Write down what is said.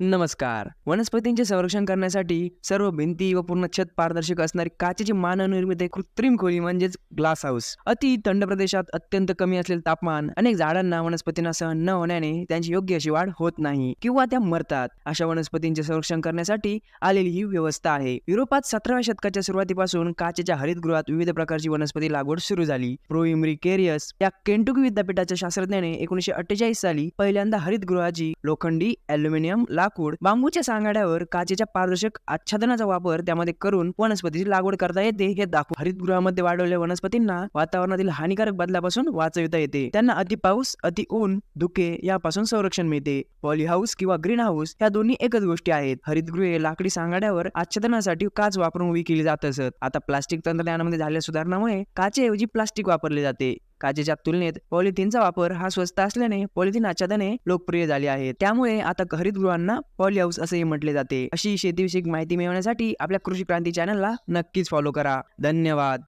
नमस्कार. वनस्पतींचे संरक्षण करण्यासाठी सर्व भिंती व पूर्ण छत पारदर्शक असणारी काचेची मानवनिर्मित कृत्रिम खोली म्हणजेच ग्लास हाऊस अति थंड प्रदेशात अत्यंत कमी असलेले तापमान अनेक झाडांना वनस्पतींना सहन न होण्याने त्यांची योग्य अशी वाढ होत नाही किंवा त्या मरतात. अशा वनस्पतींचे संरक्षण करण्यासाठी आलेली ही व्यवस्था आहे. युरोपात सतराव्या शतकाच्या सुरुवातीपासून काचेच्या हरितगृहात विविध प्रकारची वनस्पती लागवड सुरू झाली. प्रोइमरी केरियस या केंटुकी विद्यापीठाच्या शास्त्रज्ञाने एकोणीशे अठ्ठेचाळीस साली पहिल्यांदा हरितगृहाची लोखंडी अल्युमिनियम लाकूड बांबूच्या सांगाड्यावर काचेच्या पारदर्शक आच्छादनाचा वापर त्यामध्ये करून वनस्पतीची लागवड करता येते. हे दाखवून हरितगृहामध्ये वाढवलेल्या वनस्पतींना वातावरणातील हानिकारक बदलापासून वाचविता येते. त्यांना अति पाऊस अति ऊन धुके यापासून संरक्षण मिळते. पॉली हाऊस किंवा ग्रीन हाऊस या दोन्ही एकच गोष्टी आहेत. हरितगृहे लाकडी सांगाड्यावर आच्छादनासाठी काच वापरून उभी केली जात असत. आता प्लास्टिक तंत्रज्ञानामध्ये झालेल्या सुधारणामुळे काचेऐवजी प्लास्टिक वापरले जाते. काचेच्या तुलनेत पॉलिथिनचा वापर हा स्वस्त असल्याने पॉलिथिन आच्छादने लोकप्रिय झाली आहेत. त्यामुळे आता हरितगृहांना पॉली हाऊस असेही म्हटले जाते. अशी शेतीविषयक माहिती मिळवण्यासाठी आपल्या कृषी क्रांती चॅनलला नक्कीच फॉलो करा. धन्यवाद.